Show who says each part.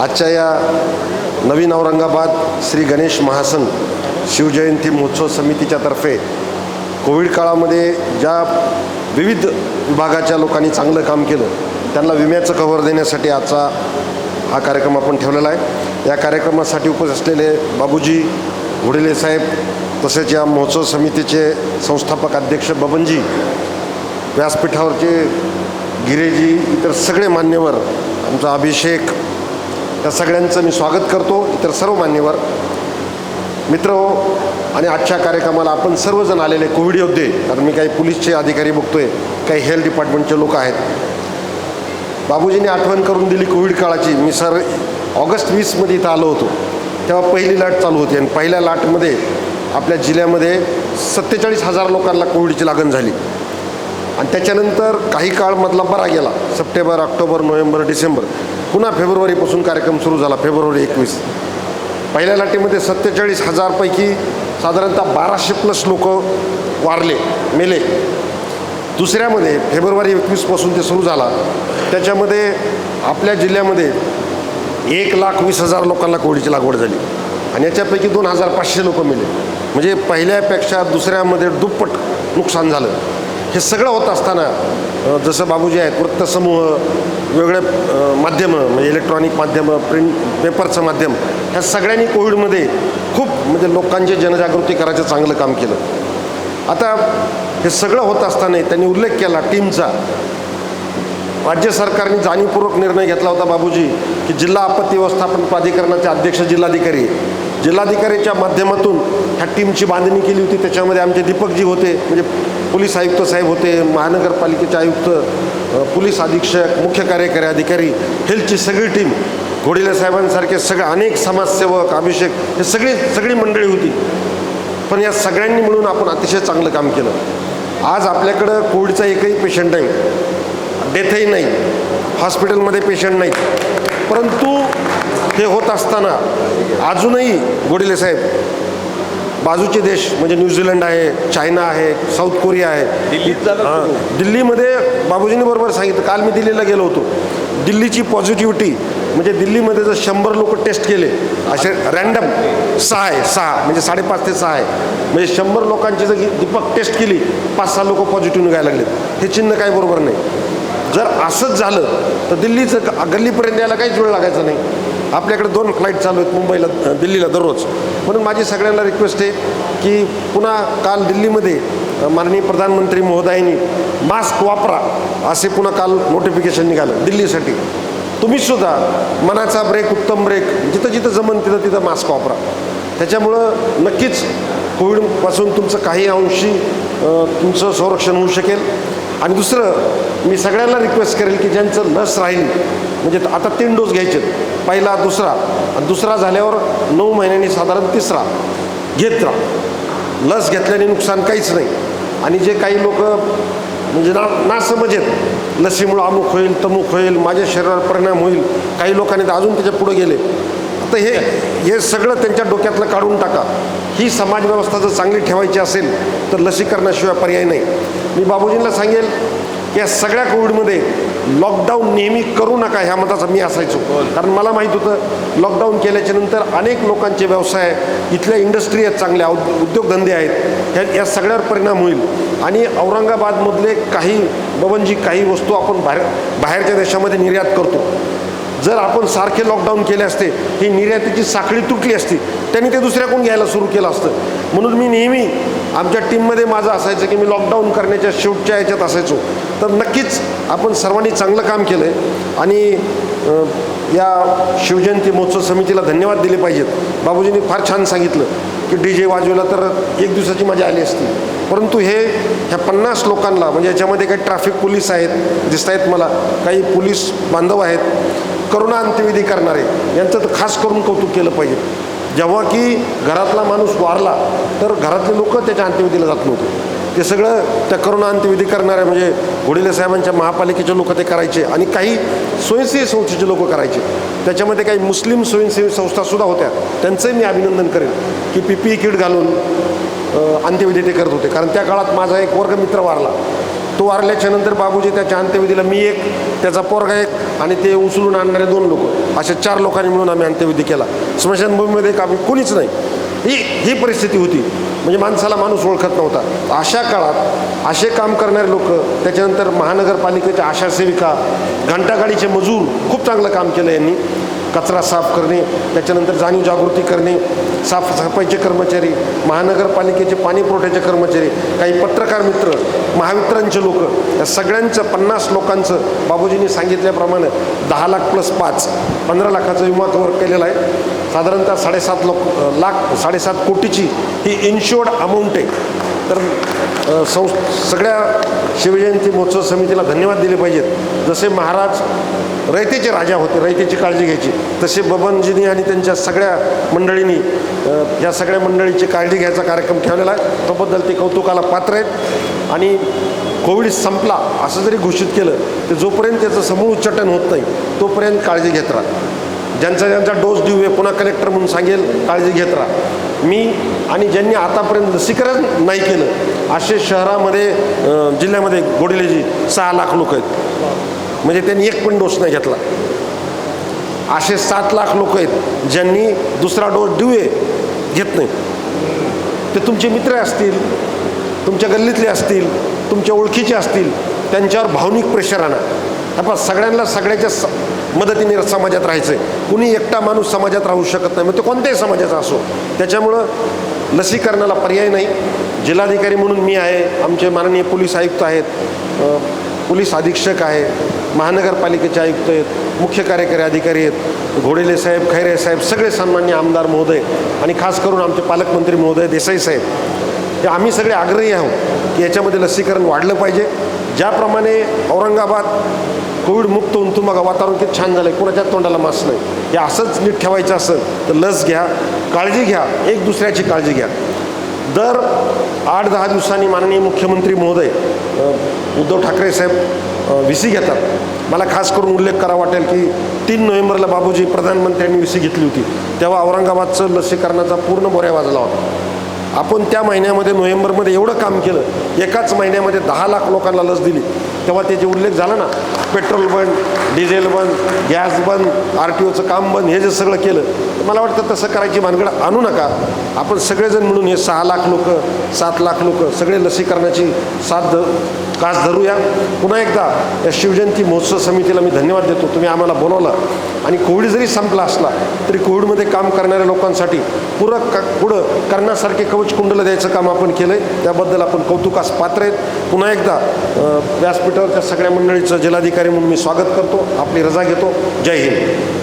Speaker 1: आजच्या या नवीन औरंगाबाद श्री गणेश महासन शिवजयंती महोत्सव समितीच्या तर्फे कोविड काळामध्ये ज्या विविध विभागाच्या लोकांनी चांगलं काम केलं त्यांना विम्याचं कव्हर देण्यासाठी आजचा हा कार्यक्रम आपण ठेवलेला आहे. या कार्यक्रमासाठी उपस्थित असलेले बाबूजी घोडेले साहेब तसेच या महोत्सव समितीचे संस्थापक अध्यक्ष बबनजी व्यासपीठावरचे गिरेजी इतर सगळे मान्यवर आमचा अभिषेक या सगळ्यांचं मी स्वागत करतो इतर सर्व मान्यवर. मित्र आणि आजच्या कार्यक्रमाला आपण सर्वजण आलेले कोविड योद्धे कारण मी काही पोलीसचे अधिकारी बघतोय काही हेल्थ डिपार्टमेंटचे लोक आहेत. बाबूजींनी आठवण करून दिली कोविड काळाची. मी सर ऑगस्ट वीसमध्ये इथं आलो होतो. तेव्हा पहिली लाट चालू होती आणि पहिल्या लाटमध्ये आपल्या जिल्ह्यामध्ये सत्तेचाळीस हजार लोकांना कोविडची लागण झाली. आणि त्याच्यानंतर काही काळ मधला बरा गेला. September October November December. पुन्हा फेब्रुवारीपासून कार्यक्रम सुरू झाला फेब्रुवारी एकवीस. पहिल्या लाटेमध्ये सत्तेचाळीस हजारपैकी साधारणतः बाराशे प्लस लोक वारले मेले. दुसऱ्यामध्ये फेब्रुवारी एकवीसपासून ते सुरू झाला. त्याच्यामध्ये आपल्या जिल्ह्यामध्ये एक लाख वीस हजार लोकांना कोविडची लागवड झाली. आणि याच्यापैकी दोन हजार पाचशे लोक मेले. म्हणजे पहिल्यापेक्षा दुसऱ्यामध्ये दुप्पट नुकसान झालं. हे सगळं होत असताना जसं बाबूजी आहेत वृत्तसमूह वेगळे माध्यमं म्हणजे इलेक्ट्रॉनिक माध्यमं प्रिंट पेपरचं माध्यम ह्या सगळ्यांनी कोविडमध्ये खूप म्हणजे लोकांची जनजागृती करायचं चांगलं काम केलं. आता हे सगळं होत असताना त्यांनी उल्लेख केला टीमचा. राज्य सरकारने जाणीवपूर्वक निर्णय घेतला होता बाबूजी की जिल्हा आपत्ती व्यवस्थापन प्राधिकरणाचे अध्यक्ष जिल्हाधिकारी जिल्हाधिकारीच्या माध्यमातून ह्या टीमची बांधणी केली होती. त्याच्यामध्ये आमचे दीपकजी होते म्हणजे पोलीस आयुक्त साहेब होते महानगरपालिकेचे आयुक्त पोलीस अधीक्षक मुख्य कार्यकारी अधिकारी हेल्थची सगळी टीम घोडिले साहेबांसारखे सगळे अनेक समाजसेवक अभिषेक हे सगळी सगळी मंडळी होती. पण या सगळ्यांनी मिळून आपण अतिशय चांगलं काम केलं. आज आपल्याकडं कोविडचा एकही पेशंट नाही डेथही नाही. हॉस्पिटलमध्ये पेशंट नाही परंतु हे होत असताना अजूनही गोडिले साहेब बाजूचे देश म्हणजे न्यूझीलंड आहे चायना आहे साऊथ कोरिया आहे. हां. दिल्लीमध्ये बाबूजींनी बरोबर सांगितलं काल मी दिल्लीला गेलो होतो. दिल्लीची पॉझिटिव्हिटी म्हणजे दिल्लीमध्ये जर शंभर लोक टेस्ट केले असे रॅन्डम सहा आहे सहा म्हणजे साडेपाच ते सहा आहे. म्हणजे शंभर लोकांची जर दीपक टेस्ट केली पाच सहा लोक पॉझिटिव्ह निघायला लागलेत. हे चिन्ह काय बरोबर नाही. जर असंच झालं तर दिल्लीचं गल्लीपर्यंत यायला काहीच वेळ लागायचा नाही. आपल्याकडे दोन फ्लाईट चालू आहेत मुंबईला दिल्लीला दररोज. म्हणून माझी सगळ्यांना रिक्वेस्ट आहे की पुन्हा काल दिल्लीमध्ये माननीय प्रधानमंत्री महोदयांनी मास्क वापरा असे पुन्हा काल नोटिफिकेशन निघालं दिल्लीसाठी. तुम्हीसुद्धा मनाचा ब्रेक उत्तम ब्रेक जिथं जिथं जमन तिथं तिथं मास्क वापरा. त्याच्यामुळं नक्कीच कोविडपासून तुमचं काही अंशी तुमचं संरक्षण होऊ शकेल. आणि दुसरं मी सगळ्यांना रिक्वेस्ट करेल की ज्यांचं लस राहील म्हणजे आता तीन डोस घ्यायचे पहिला दुसरा. आणि दुसरा झाल्यावर नऊ महिन्यांनी साधारण तिसरा. घेत राहा. लस घेतल्याने नुकसान काहीच नाही. आणि जे काही लोक म्हणजे ना नासमज आहेत लसीमुळं अमुक होईल तमुक होईल माझ्या शरीरावर परिणाम होईल काही लोकांनी तर अजून त्याच्या पुढे गेले. तर हे हे सगळं त्यांच्या डोक्यातलं काढून टाका. ही समाजव्यवस्था जर चांगली ठेवायची असेल तर लसीकरणाशिवाय पर्याय नाही. मी बाबूजींना सांगेल की या सगळ्या कोविडमध्ये लॉकडाऊन नेहमी करू नका ह्या मताचा मी असायचो. कारण मला माहीत होतं लॉकडाऊन केल्याच्यानंतर अनेक लोकांचे व्यवसाय इथल्या इंडस्ट्री आहेत चांगल्या उद्योगधंदे आहेत ह्या या सगळ्यावर परिणाम होईल. आणि औरंगाबादमधले काही बबनजी काही वस्तू आपण बाहेर बाहेरच्या देशामध्ये निर्यात करतो. जर आपण सारखे लॉकडाऊन केले असते ही निर्यातीची साखळी तुटली असती त्यांनी ते दुसऱ्याकडून घ्यायला सुरू केलं असतं. म्हणून मी नेहमी आमच्या टीममध्ये माझं असायचं की मी लॉकडाऊन करण्याच्या शेवटच्या याच्यात असायचो. तर नक्कीच आपण सर्वांनी चांगलं काम केलं आहे आणि या शिवजयंती महोत्सव समितीला धन्यवाद दिले पाहिजेत. बाबूजींनी फार छान सांगितलं की डी जे वाजवला तर एक दिवसाची मजा आली असती. परंतु हे ह्या पन्नास लोकांना म्हणजे याच्यामध्ये काही ट्रॅफिक पोलीस आहेत दिसत आहेत मला काही पोलीस बांधव आहेत करुणा अंत्यविधी करणारे यांचं तर खास करून कौतुक केलं पाहिजे. जेव्हा की घरातला माणूस वारला तर घरातले लोक त्याच्या अंत्यविधीला जात नव्हते. ते सगळं त्या करुणा अंत्यविधी करणाऱ्या म्हणजे घोडिले साहेबांच्या महापालिकेचे लोक ते करायचे आणि काही स्वयंसेवी संस्थेचे लोक करायचे. त्याच्यामध्ये काही मुस्लिम स्वयंसेवी संस्थासुद्धा होत्या. त्यांचंही मी अभिनंदन करेन की पी पी किट घालून अंत्यविधी ते करत होते. कारण त्या काळात माझा एक वर्गमित्र वारला. तो वारल्याच्या नंतर बाबूजी त्याच्या अंत्यविधीला मी एक त्याचा पोरगा एक आणि ते उचलून आणणारे दोन लोक. अशा चार लोकांनी मिळून आम्ही अंत्यविधी केला. स्मशानभूमीमध्ये एक आम्ही कोणीच नाही. ही ही परिस्थिती होती. म्हणजे माणसाला माणूस ओळखत नव्हता. अशा काळात असे काम करणारे लोक त्याच्यानंतर महानगरपालिकेच्या आशा सेविका घंटागाडीचे मजूर खूप चांगलं काम केलं यांनी. कचरा साफ करणे त्याच्यानंतर जाणीव जागृती करणे साफसफाईचे कर्मचारी महानगरपालिकेचे पाणी पुरवठ्याचे कर्मचारी काही पत्रकार मित्र महावितरणचे लोक या सगळ्यांचं पन्नास लोकांचं बाबूजींनी सांगितल्याप्रमाणे दहा लाख प्लस पाच पंधरा लाखाचा विमा कवर केलेला आहे. साधारणतः साडेसात लोक लाख साडेसात कोटीची ही इन्शुअर्ड अमाऊंट आहे. तर सं सगळ्या शिवजयंती महोत्सव समितीला धन्यवाद दिले पाहिजेत. जसे महाराज रयतेचे राजा होते रयतेची काळजी घ्यायची तसे बबनजीनी आणि त्यांच्या सगळ्या मंडळींनी या सगळ्या मंडळीची काळजी घ्यायचा कार्यक्रम ठेवलेला आहे. त्याबद्दल ते कौतुकाला पात्र आहेत. आणि कोविड संपला असं जरी घोषित केलं तर जोपर्यंत त्याचं समूळ उच्चाटन होत नाही तोपर्यंत काळजी घेत राहा. ज्यांचा ज्यांचा डोस देऊ आहे पुन्हा कलेक्टर म्हणून सांगेल काळजी घेत राहा. मी आणि ज्यांनी आतापर्यंत लसीकरण नाही केलं असे शहरामध्ये जिल्ह्यामध्ये गोडिलेजी सहा लाख लोक आहेत. म्हणजे त्यांनी एक पण डोस नाही घेतला. असे सात लाख लोक आहेत ज्यांनी दुसरा डोस देऊ आहे घेत नाही ते तुमचे मित्र असतील तुमच्या गल्लीतले असतील तुमच्या ओळखीचे असतील त्यांच्यावर भावनिक प्रेशर आणा. आपण सगळ्यांना सगळ्याच्या स मदतीने समाजात राहायचं आहे कुणी एकटा माणूस समाजात राहू शकत नाही मग ते कोणत्याही समाजाचा असो. त्याच्यामुळं लसीकरणाला पर्याय नाही. जिल्हाधिकारी म्हणून मी आहे आमचे माननीय पोलीस आयुक्त आहेत पोलीस अधीक्षक आहे महानगरपालिकेचे आयुक्त आहेत मुख्य कार्यकारी अधिकारी आहेत घोडेले साहेब खैरे साहेब सगळे सन्मान्य आमदार महोदय आणि खास करून आमचे पालकमंत्री महोदय देसाई साहेब हे आम्ही सगळे आग्रही आहोत की याच्यामध्ये लसीकरण वाढलं पाहिजे. ज्याप्रमाणे औरंगाबाद कोविडमुक्त उंतुमागा वातावरण किती छान झालं आहे कोणाच्या तोंडाला मास नाही. हे असंच नीट ठेवायचं असेल तर लस घ्या काळजी घ्या एक दुसऱ्याची काळजी घ्या. दर आठ दहा दिवसांनी माननीय मुख्यमंत्री महोदय उद्धव ठाकरे साहेब व्ही सी घेतात. मला खास करून उल्लेख करा वाटेल की तीन नोव्हेंबरला बाबूजी प्रधानमंत्र्यांनी व्ही सी घेतली होती. तेव्हा औरंगाबादचं लसीकरणाचा पूर्ण बोऱ्या वाजला होता. आपण त्या महिन्यामध्ये नोव्हेंबरमध्ये एवढं काम केलं. एकाच महिन्यामध्ये दहा लाख लोकांना लस दिली. तेव्हा त्याचे उल्लेख झाला ना. पेट्रोल बंद डिझेल बंद गॅस बंद आर टी ओचं काम बंद हे जे सगळं केलं तर मला वाटतं तसं करायची भानगड आणू नका. आपण सगळेजण मिळून हे सहा लाख लोक सात लाख लोक सगळे लसीकरणाची साथ ध कास धरूया. पुन्हा एकदा या शिवजयंती महोत्सव समितीला मी धन्यवाद देतो. तुम्ही आम्हाला बोलवलं. आणि कोविड जरी संपला असला तरी कोविडमध्ये काम करणाऱ्या लोकांसाठी पुरं का पुढं करण्यासारखे कवच कुंडलं द्यायचं काम आपण केलं आहे त्याबद्दल आपण कौतुकास पात्र आहेत. पुन्हा एकदा व्यासपीठ त्या सगळ्या मंडळीचं जिल्हाधिकारी म्हणून मी स्वागत करतो. आपली रजा घेतो. जय हिंद.